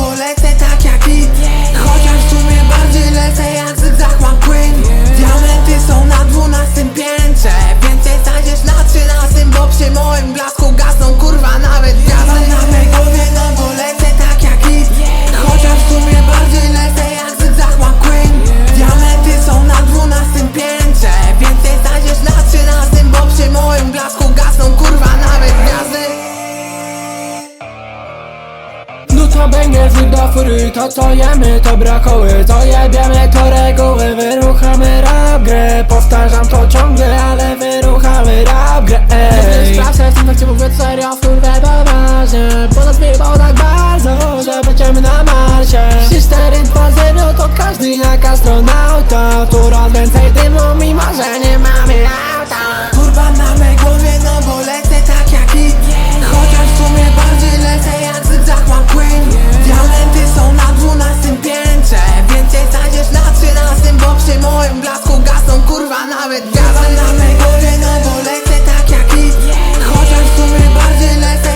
por Do fury, to co jemy to brakoły. To jebiemy to reguły, wyruchamy rap grę. Powtarzam to ciągle, ale wyruchamy rap grę. Ej. Sprawdzę w tym fakcie mówię serio, kurwę poważnie Bo nas miło tak bardzo, że będziemy na Marsie. 4-2-0 to każdy jak astronauta. Coraz więcej dymu, mimo że nie mamy auta gwiazdy na głowie, no bo lecę tak jak i. Chociaż w sumie bardziej lecę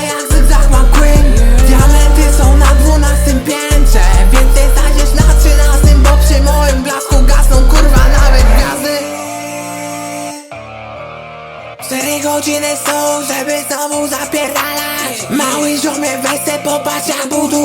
Diamenty są na dwunastym piętrze Więcej znajdziesz na trzynastym, bo przy moim blasku gasną kurwa nawet gwiazdy. Cztery godziny są, żeby znowu zapierdalać Mały ziomie, weź popatrz jak buduje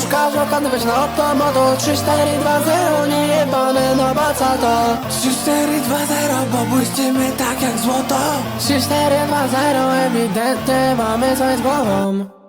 Poszka, blokady weź na automato 3, 4, 2, 0, nie jebane na bacato. 3, 4, 2, 0, bo błyszczymy tak jak złoto. 3, 4, 2, 0, ewidentnie mamy coś z głową